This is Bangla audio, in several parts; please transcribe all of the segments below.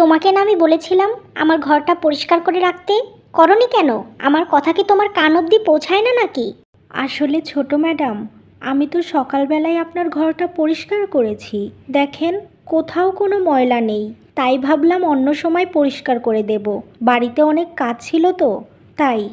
তোমাকে না আমি বলেছিলাম আমার ঘরটা পরিষ্কার করে রাখতে? করনি কেন? আমার কথা কি তোমার কান অবধি পৌঁছায় না নাকি? আসলে ছোট ম্যাডাম আমি তো সকালবেলায় আপনার ঘরটা পরিষ্কার করেছি। দেখেন কোথাও কোনো ময়লা নেই। তাই ভাবলাম অন্য সময় পরিষ্কার করে দেব। বাড়িতে অনেক কাজ ছিল তো তাই।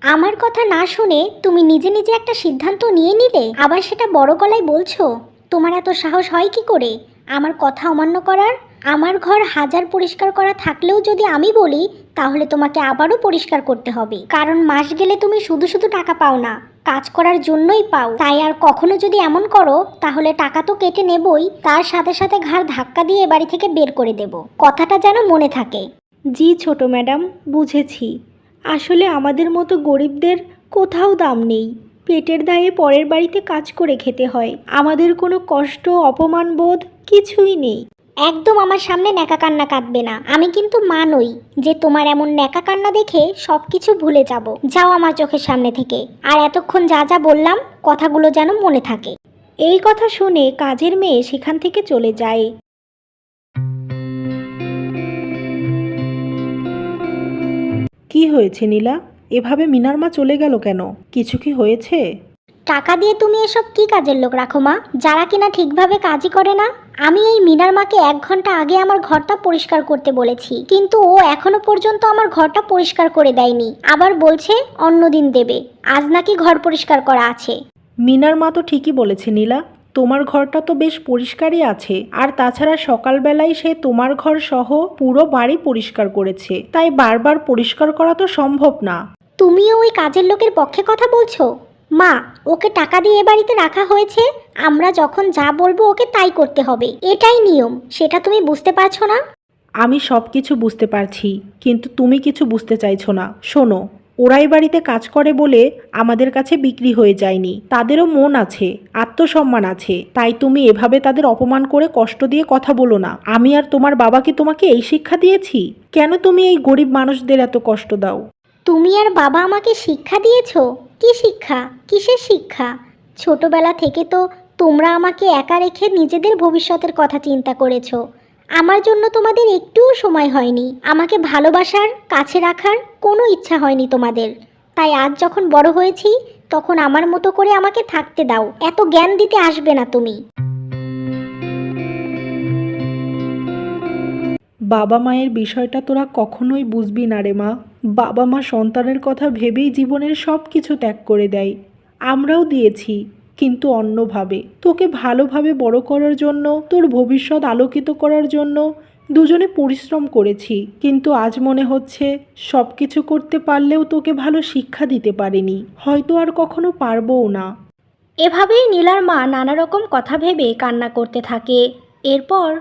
আমার কথা না শুনে তুমি নিজে নিজে একটা সিদ্ধান্ত নিয়ে নিলে? আবার সেটা বড় গলায় বলছো? তোমার এত সাহস হয় কি করে? আমার কথা অমান্য করার? আমার ঘর হাজার পরিষ্কার করা থাকলেও যদি আমি বলি, তাহলে তোমাকে আবারও পরিষ্কার করতে হবে। কারণ মাস গেলে তুমি শুধু শুধু টাকা পাও না, কাজ করার জন্যই পাও। তাই আর কখনো যদি এমন করো, তাহলে টাকা তো কেটে নেবই, তার সাথে সাথে ঘাড় ধাক্কা দিয়ে বাড়ি থেকে বের করে দেব। কথাটা যেন মনে থাকে। জি, ছোট ম্যাডাম, বুঝেছি। আসলে আমাদের মতো গরিবদের কোথাও দাম নেই। পেটের দায়ে পরের বাড়িতে কাজ করে খেতে হয়। আমাদের কোনো কষ্ট অপমান বোধ কিছুই নেই। একদম আমার সামনে ন্যাকা কান্না কাঁদবে না। আমি কিন্তু মা নই, যে তোমার এমন ন্যাকা কান্না দেখে সব কিছু ভুলে যাব। যাও আমার চোখের সামনে থেকে। আর এতক্ষণ যা যা বললাম, কথাগুলো যেন মনে থাকে। এই কথা শুনে কাজের মেয়ে সেখান থেকে চলে যায়। কি হয়েছে নীলা? এভাবে মিনার মা চলে গেল কেন? কিছু কি হয়েছে? টাকা দিয়ে তুমি এসব কি কাজের লোক রাখো মা? যারা কিনা ঠিকভাবে কাজই করে না? আমি এই মিনার মাকে এক ঘণ্টা আগে আমার ঘরটা পরিষ্কার করতে বলেছি কিন্তু ও এখনও পর্যন্ত আমার ঘরটা পরিষ্কার করে দেয়নি। আবার বলছে অন্যদিন দেবে। আজ নাকি ঘর পরিষ্কার করা আছে। মিনার মা তো ঠিকই বলেছে নীলা। তোমার ঘরটা তো বেশ পরিষ্কারই আছে আর তাছাড়া সকালবেলায় সে তোমার ঘর সহ পুরো বাড়ি পরিষ্কার করেছে। তাই বারবার পরিষ্কার করা তো সম্ভব না। তুমিও ওই কাজের লোকের পক্ষে কথা বলছো? মা, ওকে টাকা দিয়ে বাড়িতে রাখা হয়েছে, আমরা যখন যা বলব ওকে তাই করতে হবে। এটাই নিয়ম, সেটা তুমি বুঝতে পারছ না? আমি সব কিছু বুঝতে পারছি, কিন্তু তুমি কিছু বুঝতে চাইছো না। শোনো ওরাই বাড়িতে কাজ করে বলে আমাদের কাছে বিক্রি হয়ে যায়নি। তাদেরও মন আছে, আত্মসম্মান আছে। তাই তুমি এভাবে তাদের অপমান করে কষ্ট দিয়ে কথা বলো না। আমি আর তোমার বাবাকে তোমাকে এই শিক্ষা দিয়েছি? কেন তুমি এই গরিব মানুষদের এত কষ্ট দাও? তুমি আর বাবা আমাকে শিক্ষা দিয়েছ? কি শিক্ষা? কিসের শিক্ষা? ছোটবেলা থেকে তো তোমরা আমাকে একা রেখে নিজেদের ভবিষ্যতের কথা চিন্তা করেছ। আমার জন্য তোমাদের একটুও সময় হয়নি। আমাকে ভালোবাসার, কাছে রাখার কোনো ইচ্ছা হয়নি তোমাদের। তাই আজ যখন বড় হয়েছি, তখন আমার মতো করে আমাকে থাকতে দাও। এত জ্ঞান দিতে আসবে না তুমি। বাবা মায়ের বিষয়টা তোরা কখনোই বুঝবি না রে মা। বাবা মা সন্তানের কথা ভেবেই জীবনের সব কিছু ত্যাগ করে দেয়। আমরাও দিয়েছি কিন্তু অন্যভাবে। তোকে ভালোভাবে বড় করার জন্য তোর ভবিষ্যৎ আলোকিত করার জন্য দুজনে পরিশ্রম করেছি। কিন্তু আজ মনে হচ্ছে সব কিছু করতে পারলেও তোকে ভালো শিক্ষা দিতে পারিনি। হয়তো আর কখনো পারবও না। এভাবেই নীলার মা নানা রকম কথা ভেবে কান্না করতে থাকে। এরপর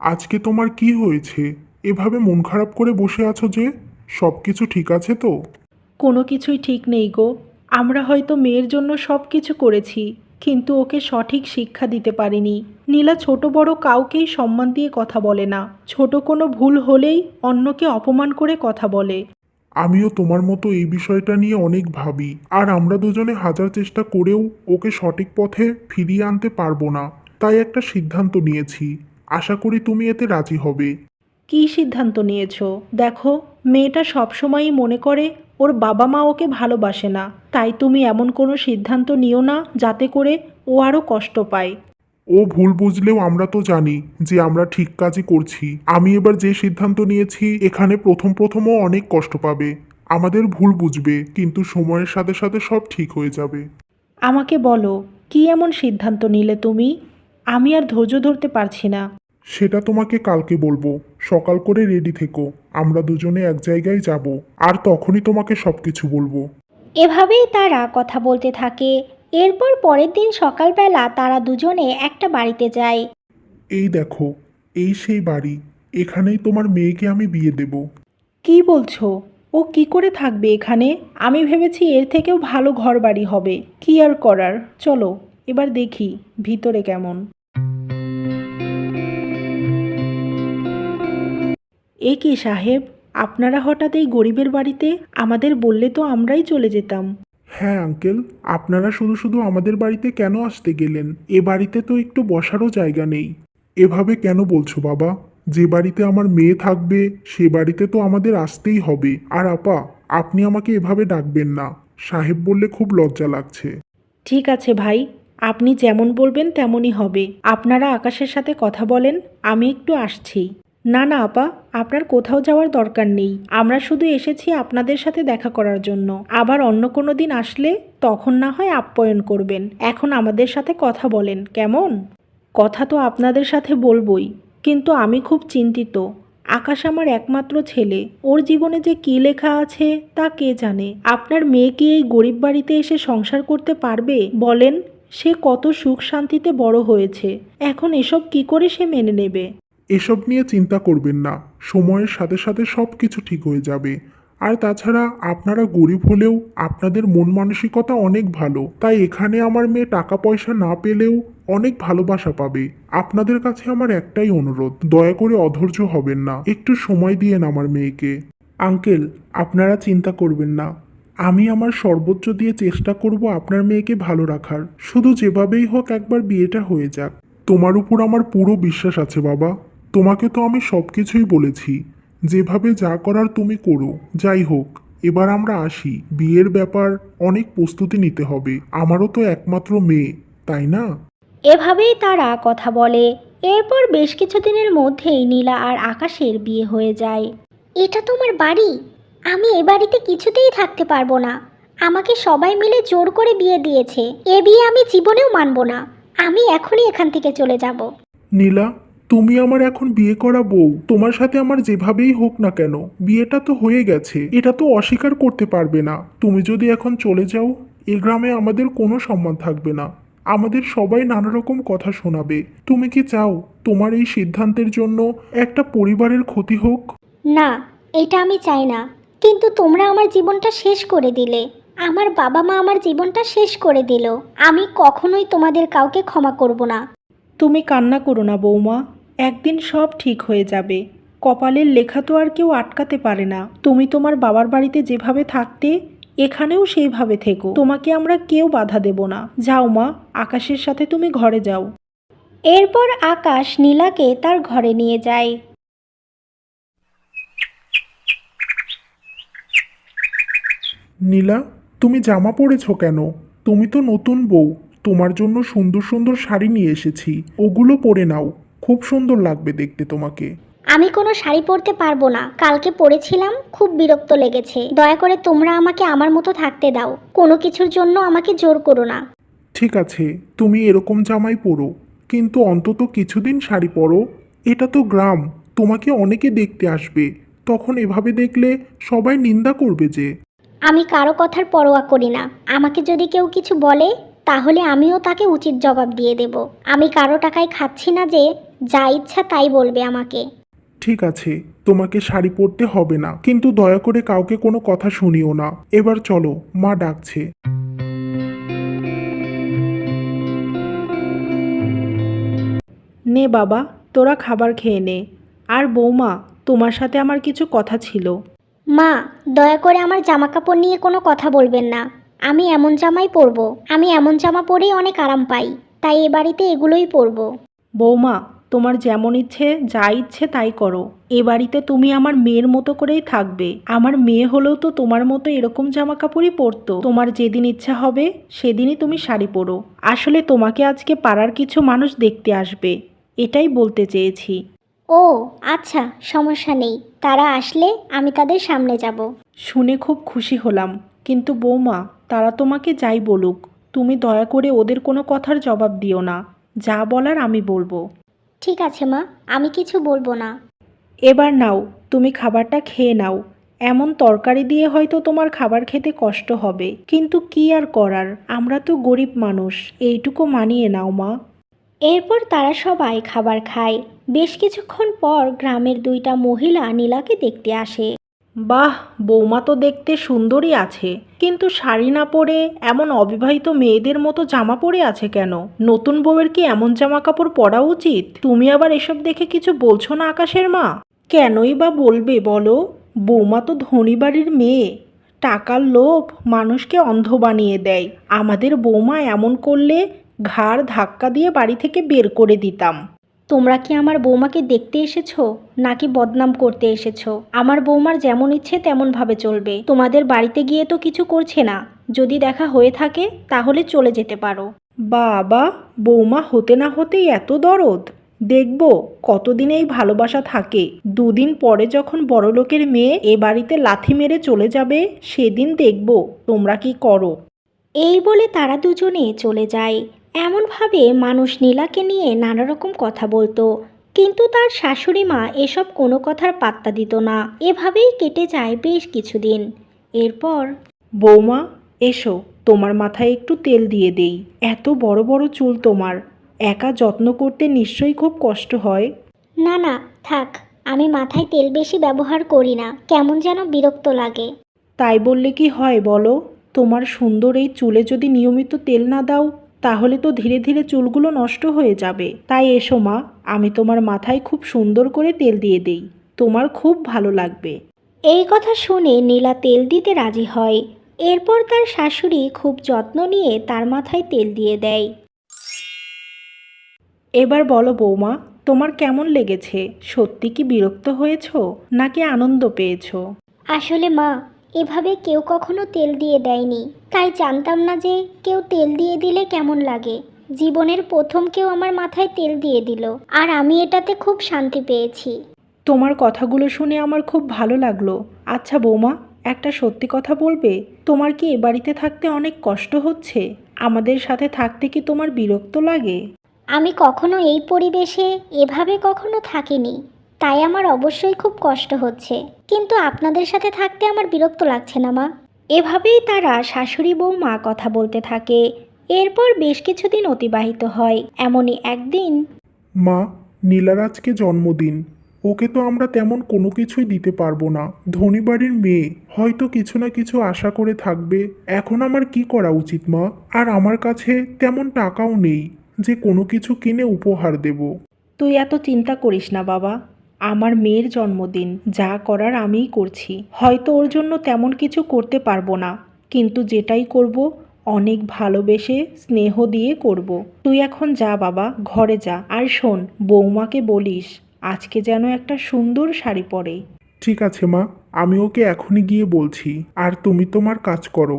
আজকে তোমার কি হয়েছে? এভাবে মন খারাপ করে বসে আছো যে? সব কিছু ঠিক আছে তো? কোনো কিছুই ঠিক নেই গো। আমরা হয়তো মেয়ের জন্য সব কিছু করেছি কিন্তু ওকে সঠিক শিক্ষা দিতে পারিনি। নীলা ছোট বড় কাউকেই সম্মান দিয়ে কথা বলে না। ছোট কোনো ভুল হলেই অন্যকে অপমান করে কথা বলে। আমিও তোমার মতো এই বিষয়টা নিয়ে অনেক ভাবি আর আমরা দুজনে হাজার চেষ্টা করেও ওকে সঠিক পথে ফিরিয়ে আনতে পারব না। তাই একটা সিদ্ধান্ত নিয়েছি। আশা করি তুমি এতে রাজি হবে। কী সিদ্ধান্ত নিয়েছো? দেখো। মেয়েটা সবসময়ই মনে করে ওর বাবা মা ওকে ভালোবাসে না। তাই তুমি এমন কোনো সিদ্ধান্ত নিও না যাতে করে ও আরও কষ্ট পায়। ও ভুল বুঝলেও আমরা তো জানি যে আমরা ঠিক কাজই করছি। আমি এবার যে সিদ্ধান্ত নিয়েছি এখানে প্রথম প্রথমও অনেক কষ্ট পাবে। আমাদের ভুল বুঝবে কিন্তু সময়ের সাথে সাথে সব ঠিক হয়ে যাবে। আমাকে বলো কি এমন সিদ্ধান্ত নিলে তুমি? আমি আর ধৈর্য ধরতে পারছি না। সেটা তোমাকে কালকে বলব। সকাল করে রেডি থেকো। আমরা দুজনে এক জায়গায় যাব। আর তখনই তোমাকে সব কিছু বলব। এভাবেই তারা কথা বলতে থাকে। এরপর পরের দিন সকালবেলা তারা দুজনে একটা বাড়িতে যায়। এই দেখো এই সেই বাড়ি। এখানেই তোমার মেয়েকে আমি বিয়ে দেব। কি বলছো? ও কি করে থাকবে এখানে? আমি ভেবেছি এর থেকেও ভালো ঘর বাড়ি হবে। কি আর করার? চলো এবার দেখি ভিতরে কেমন। এ কি সাহেব আপনারা হঠাৎ এই গরিবের বাড়িতে আমাদের বললে তো আমরাই চলে যেতাম। হ্যাঁ আঙ্কেল আপনারা শুধু শুধু আমাদের বাড়িতে কেন আসতে গেলেন? এ বাড়িতে তো একটু বসারও জায়গা নেই। এভাবে কেন বলছো বাবা? যে বাড়িতে আমার মেয়ে থাকবে সে বাড়িতে তো আমাদের আসতেই হবে। আর আপা আপনি আমাকে এভাবে ডাকবেন না। সাহেব বললে খুব লজ্জা লাগছে। ঠিক আছে ভাই আপনি যেমন বলবেন তেমনই হবে। আপনারা আকাশের সাথে কথা বলেন আমি একটু আসছি। না না, আপা, আপনার কোথাও যাওয়ার দরকার নেই। আমরা শুধু এসেছি আপনাদের সাথে দেখা করার জন্য। আবার অন্য কোনো দিন আসলে তখন না হয় আপ্যায়ন করবেন। এখন আমাদের সাথে কথা বলেন, কেমন? কথা তো আপনাদের সাথে বলবই, কিন্তু আমি খুব চিন্তিত। আকাশ আমার একমাত্র ছেলে। ওর জীবনে যে কী লেখা আছে তা কে জানে? আপনার মেয়ে কি এই গরিব বাড়িতে এসে সংসার করতে পারবে? বলেন, সে কত সুখ শান্তিতে বড় হয়েছে। এখন এসব কি করে সে মেনে নেবে? এসব নিয়ে চিন্তা করবেন না, সময়ের সাথে সাথে সব কিছু ঠিক হয়ে যাবে। আর তাছাড়া আপনারা গরিব হলেও আপনাদের মন মানসিকতা অনেক ভালো, তাই এখানে আমার মেয়ে টাকা পয়সা না পেলেও অনেক ভালোবাসা পাবে। আপনাদের কাছে আমার একটাই অনুরোধ, দয়া করে অধৈর্য হবেন না, একটু সময় দিয়েন আমার মেয়েকে। আঙ্কেল, আপনারা চিন্তা করবেন না, আমি আমার সর্বোচ্চ দিয়ে চেষ্টা করব আপনার মেয়েকে ভালো রাখার। শুধু যেভাবেই হোক একবার বিয়েটা হয়ে যাক। তোমার উপর আমার পুরো বিশ্বাস আছে বাবা। তোমাকে তো আমি সব কিছুই বলেছি। যেভাবে যা করার তুমি করো। যাই হোক এবার আমরা আসি। বিয়ের ব্যাপার অনেক প্রস্তুতি নিতে হবে। আমারও তো একমাত্র মেয়ে তাই না? এভাবেই তারা কথা বলে। এরপর বেশ কিছুদিনের মধ্যেই নীলা আর আকাশের বিয়ে হয়ে যায়। এটা তোমার বাড়ি? আমি এ বাড়িতে কিছুতেই থাকতে পারব না। আমাকে সবাই মিলে জোর করে বিয়ে দিয়েছে। এ বিয়ে আমি জীবনেও মানব না। আমি এখনই এখান থেকে চলে যাব। নীলা তুমি আমার এখন বিয়ে করা বউ। তোমার সাথে আমার যেভাবেই হোক না কেন বিয়েটা তো হয়ে গেছে। এটা তো অস্বীকার করতে পারবে না। তুমি যদি এখন চলে যাও এ গ্রামে আমাদের কোনো সম্মান থাকবে না। আমাদের সবাই নানা রকম কথা শোনাবে। তুমি কি চাও তোমার এই সিদ্ধান্তের জন্য একটা পরিবারের ক্ষতি হোক? না এটা আমি চাই না। কিন্তু তোমরা আমার জীবনটা শেষ করে দিলে। আমার বাবা মা আমার জীবনটা শেষ করে দিল। আমি কখনোই তোমাদের কাউকে ক্ষমা করব না। তুমি কান্না করো না বৌমা একদিন সব ঠিক হয়ে যাবে। কপালের লেখা তো আর কেউ আটকাতে পারে না। তুমি তোমার বাবার বাড়িতে যেভাবে থাকতে এখানেও সেইভাবে থেকো। তোমাকে আমরা কেউ বাধা দেব না। যাও মা আকাশের সাথে তুমি ঘরে যাও। এরপর আকাশ নীলাকে তার ঘরে নিয়ে যায়। নীলা তুমি জামা পরেছো কেন? তুমি তো নতুন বউ। তোমার জন্য সুন্দর সুন্দর শাড়ি নিয়ে এসেছি। ওগুলো পরে নাও। খুব সুন্দর লাগবে দেখতে তোমাকে। আমি কোনো শাড়ি পরতে পারব না। কালকে পরেছিলাম খুব বিরক্ত লেগেছে। দয়া করে তোমরা আমাকে আমার মতো থাকতে দাও। কোনো কিছুর জন্য আমাকে জোর করো না। ঠিক আছে তুমি এরকম জামাই পরো। কিন্তু অন্তত কিছুদিন শাড়ি পরো। এটা তো গ্রাম তোমাকে অনেকে দেখতে আসবে। তখন এভাবে দেখলে সবাই নিন্দা করবে যে। আমি কারও কথার পরোয়া করি না। আমাকে যদি কেউ কিছু বলে তাহলে আমিও তাকে উচিত জবাব দিয়ে দেব। আমি কারও টাকায় খাচ্ছি না যে যা ইচ্ছা তাই বলবে আমাকে। ঠিক আছে তোমাকে শাড়ি পরতে হবে না কিন্তু দয়া করে কাউকে কোনো কথা শুনিও না। এবার চলো মা ডাকছে। নে বাবা তোরা খাবার খেয়ে নে। আর বৌমা তোমার সাথে আমার কিছু কথা ছিল। মা দয়া করে আমার জামা কাপড় নিয়ে কোনো কথা বলবেন না। আমি এমন জামাই পরবো। আমি এমন জামা পরেই অনেক আরাম পাই। তাই এ বাড়িতে এগুলোই পরব। বৌমা তোমার যেমন ইচ্ছে যা ইচ্ছে তাই করো। এ বাড়িতে তুমি আমার মেয়ের মতো করেই থাকবে। আমার মেয়ে হলেও তো তোমার মতো এরকম জামা কাপড়ই পরতো। তোমার যেদিন ইচ্ছা হবে সেদিনই তুমি শাড়ি পরো। আসলে তোমাকে আজকে পাড়ার কিছু মানুষ দেখতে আসবে। এটাই বলতে চেয়েছি। ও আচ্ছা সমস্যা নেই। তারা আসলে আমি তাদের সামনে যাব। শুনে খুব খুশি হলাম। কিন্তু বৌমা তারা তোমাকে যাই বলুক। তুমি দয়া করে ওদের কোনো কথার জবাব দিও না। যা বলার আমি বলব। ঠিক আছে মা। আমি কিছু বলব না। এবার নাও তুমি খাবারটা খেয়ে নাও। এমন তরকারি দিয়ে হয়তো তোমার খাবার খেতে কষ্ট হবে। কিন্তু কি আর করার? আমরা তো গরিব মানুষ। এইটুকু মানিয়ে নাও মা। এরপর তারা সবাই খাবার খায়। বেশ কিছুক্ষণ পর গ্রামের দুইটা মহিলা নীলাকে দেখতে আসে। বাহ, বৌমা তো দেখতে সুন্দরই আছে। কিন্তু শাড়ি না পরে এমন অবিবাহিত মেয়েদের মতো জামা পরে আছে কেন? নতুন বউয়ের কি এমন জামা কাপড় পরা উচিত? তুমি আবার এসব দেখে কিছু বলছো না আকাশের মা? কেনই বা বলবে বলো? বৌমা তো ধনী বাড়ির মেয়ে। টাকার লোভ মানুষকে অন্ধ বানিয়ে দেয়। আমাদের বৌমা এমন করলে ঘাড় ধাক্কা দিয়ে বাড়ি থেকে বের করে দিতাম। তোমরা কি আমার বৌমাকে দেখতে এসেছ? নাকি বদনাম করতে এসেছ? আমার বৌমার যেমন ইচ্ছে তেমনভাবে চলবে। তোমাদের বাড়িতে গিয়ে তো কিছু করছে না। যদি দেখা হয়ে থাকে তাহলে চলে যেতে পারো। বাবা বৌমা হতে না হতেই এত দরদ। দেখব কতদিন এই ভালোবাসা থাকে। দুদিন পরে যখন বড়লোকের মেয়ে এ বাড়িতে লাথি মেরে চলে যাবে সেদিন দেখব তোমরা কি করো। এই বলে তারা দুজনে চলে যায়। এমনভাবে মানুষ নীলাকে নিয়ে নানা রকম কথা বলতো। কিন্তু তার শাশুড়ি মা এসব কোনো কথার পাত্তা দিত না। এভাবেই কেটে যায় বেশ কিছুদিন। এরপর বৌমা এসো তোমার মাথায় একটু তেল দিয়ে দেই। এত বড় বড় চুল তোমার। একা যত্ন করতে নিশ্চয়ই খুব কষ্ট হয়? না না থাক আমি মাথায় তেল বেশি ব্যবহার করি না। কেমন যেন বিরক্ত লাগে। তাই বললে কি হয় বলো? তোমার সুন্দর এই চুলে যদি নিয়মিত তেল না দাও তাহলে তো ধীরে ধীরে চুলগুলো নষ্ট হয়ে যাবে। তাই এসো মা আমি তোমার মাথায় খুব সুন্দর করে তেল দিয়ে দেই। তোমার খুব ভালো লাগবে। এই কথা শুনে নীলা তেল দিতে রাজি হয়। এরপর তার শাশুড়ি খুব যত্ন নিয়ে তার মাথায় তেল দিয়ে দেয়। এবার বলো বৌমা তোমার কেমন লেগেছে? সত্যি কি বিরক্ত হয়েছো? নাকি আনন্দ পেয়েছ? আসলে মা এভাবে কেউ কখনো তেল দিয়ে দেয়নি। তাই জানতাম না যে কেউ তেল দিয়ে দিলে কেমন লাগে। জীবনের প্রথম কেউ আমার মাথায় তেল দিয়ে দিল। আর আমি এটাতে খুব শান্তি পেয়েছি। তোমার কথাগুলো শুনে আমার খুব ভালো লাগল। আচ্ছা বৌমা একটা সত্যি কথা বলবে? তোমার কি এ বাড়িতে থাকতে অনেক কষ্ট হচ্ছে? আমাদের সাথে থাকতে কি তোমার বিরক্ত লাগে? আমি কখনো এই পরিবেশে এভাবে কখনো থাকিনি। তাই আমার অবশ্যই খুব কষ্ট হচ্ছে। কিন্তু আপনাদের সাথে থাকতে আমার বিরক্ত লাগছে না মা। এভাবেই তারা শাশুড়ি বৌমা কথা বলতে থাকে। এরপর বেশ কিছুদিন অতিবাহিত হয় এমনই একদিন। মা নীলার আজকে জন্মদিন। ওকে তো আমরা তেমন কোনো কিছুই দিতে পারব না। ধনী বাড়ির মেয়ে হয়তো কিছু না কিছু আশা করে থাকবে। এখন আমার কি করা উচিত মা? আর আমার কাছে তেমন টাকাও নেই। যে কোনো কিছু কিনে উপহার দেব। তুই এত চিন্তা করিস না বাবা। আমার মেয়ের জন্মদিন, যা করার আমিই করছি। হয়তো ওর জন্য তেমন কিছু করতে পারব না, কিন্তু যেটাই করব, অনেক ভালোবেসে স্নেহ দিয়ে করব। তুই এখন যা বাবা, ঘরে যা। আর শোন, বৌমাকে বলিস, আজকে যেন একটা সুন্দর শাড়ি পরে। ঠিক আছে মা, আমি ওকে এখনই গিয়ে বলছি, আর তুমি তোমার কাজ করো।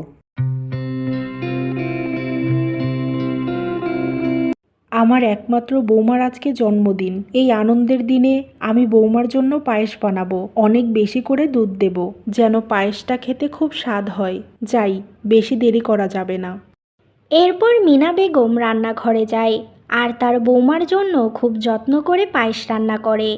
আমার একমাত্র বৌমার আজকে জন্মদিন। এই আনন্দের দিনে আমি বৌমার জন্য পায়েস বানাবো। অনেক বেশি করে দুধ দেব। যেন পায়েসটা খেতে খুব স্বাদ হয়। যাই, বেশি দেরি করা যাবে না। এরপর মিনা বেগম রান্নাঘরে যায়। আর তার বৌমার জন্য খুব যত্ন করে পায়েস রান্না করে।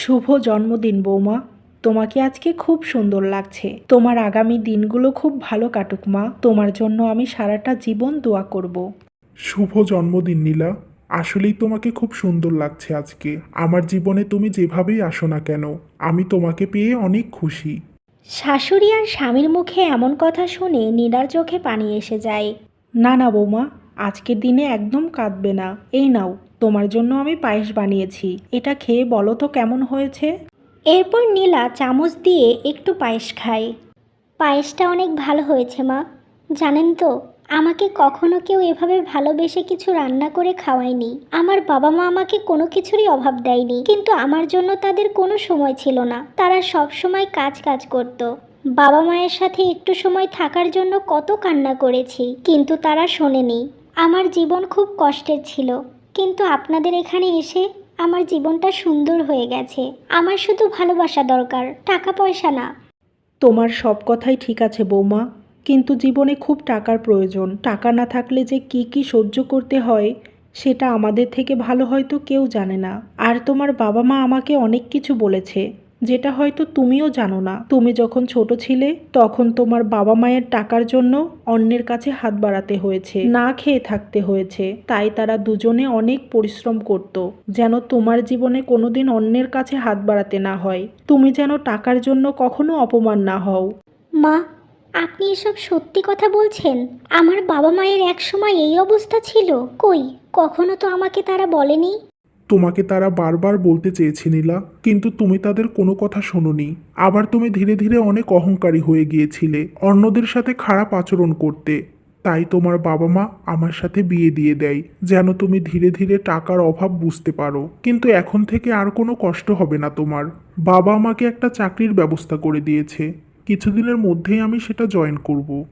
শুভ জন্মদিন বৌমা। তোমাকে আজকে খুব সুন্দর লাগছে। তোমার আগামী দিনগুলো খুব ভালো কাটুক মা। তোমার জন্য আমি সারাটা জীবন দোয়া করব। শুভ জন্মদিন নীলা। আসলেই তোমাকে খুব সুন্দর লাগছে আজকে। আমার জীবনে তুমি যেভাবেই আসো না কেন আমি তোমাকে পেয়ে অনেক খুশি। শাশুড়ি আর স্বামীর মুখে এমন কথা শুনে নীলার চোখে পানি এসে যায়। না না বৌমা। আজকের দিনে একদম কাঁদবে না। এই নাও। তোমার জন্য আমি পায়েস বানিয়েছি। এটা খেয়ে বলো তো কেমন হয়েছে? এরপর নীলা চামচ দিয়ে একটু পায়েস খায়। পায়েসটা অনেক ভালো হয়েছে, মা। জানেন তো, আমাকে কখনো কেউ এভাবে ভালোবেসে কিছু রান্না করে খাওয়ায়নি। আমার বাবা মা আমাকে কোনো কিছুরই অভাব দেয়নি। কিন্তু আমার জন্য তাদের কোনো সময় ছিল না। তারা সব সময় কাজ কাজ করত। বাবা মায়ের সাথে একটু সময় থাকার জন্য কত কান্না করেছি। কিন্তু তারা শোনেনি। আমার জীবন খুব কষ্টের ছিল। কিন্তু আপনাদের এখানে এসে আমার জীবনটা সুন্দর হয়ে গেছে। আমার শুধু ভালোবাসা দরকার টাকা পয়সা না। তোমার সব কথাই ঠিক আছে বৌমা, কিন্তু জীবনে খুব টাকার প্রয়োজন। টাকা না থাকলে যে কি কি সহ্য করতে হয়, সেটা আমাদের থেকে ভালো হয়তো কেউ জানে না। আর তোমার বাবা মা আমাকে অনেক কিছু বলেছে। যেটা হয়তো তুমিও জানো না। তুমি যখন ছোট ছিলে, তখন তোমার বাবা মায়ের টাকার জন্য অন্যের কাছে হাত বাড়াতে হয়েছে, না খেয়ে থাকতে হয়েছে। তাই তারা দুজনে অনেক পরিশ্রম করত, যেন তোমার জীবনে কোনোদিন অন্যের কাছে হাত বাড়াতে না হয়। তুমি যেন টাকার জন্য কখনো অপমান না হও। মা, আপনি এসব সত্যি কথা বলছেন? আমার বাবা মায়ের এক সময় এই অবস্থা ছিল? কই? কখনো তো আমাকে তারা বলেনি? তোমাকে তারা বারবার বলতে চেয়েছে নীলা, কিন্তু তুমি তাদের কোনো কথা শোনোনি। আবার তুমি ধীরে ধীরে অনেক অহংকারী হয়ে গিয়েছিলে অন্যদের সাথে খারাপ আচরণ করতে। তাই তোমার বাবা মা আমার সাথে বিয়ে দিয়ে দেয়, যেন তুমি ধীরে ধীরে টাকার অভাব বুঝতে পারো। কিন্তু এখন থেকে আর কোনো কষ্ট হবে না তোমার। বাবা আমাকে একটা চাকরির ব্যবস্থা করে দিয়েছে। কিছুদিনের মধ্যেই আমি সেটা জয়েন করব।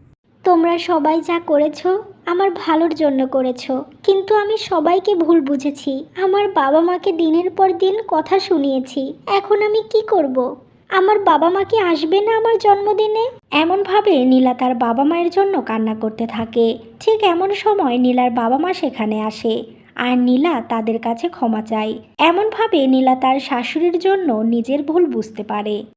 তোমরা সবাই যা করেছ, আমার ভালোর জন্য করেছ। কিন্তু আমি সবাইকে ভুল বুঝেছি। আমার বাবা মাকে দিনের পর দিন কথা শুনিয়েছি। এখন আমি কি করব। আমার বাবা মা কি আসবে না আমার জন্মদিনে? এমনভাবে নীলা তার বাবা মায়ের জন্য কান্না করতে থাকে। ঠিক এমন সময় নীলার বাবা মা সেখানে আসে আর নীলা তাদের কাছে ক্ষমা চায়। এমনভাবে নীলা তার শাশুড়ির জন্য নিজের ভুল বুঝতে পারে।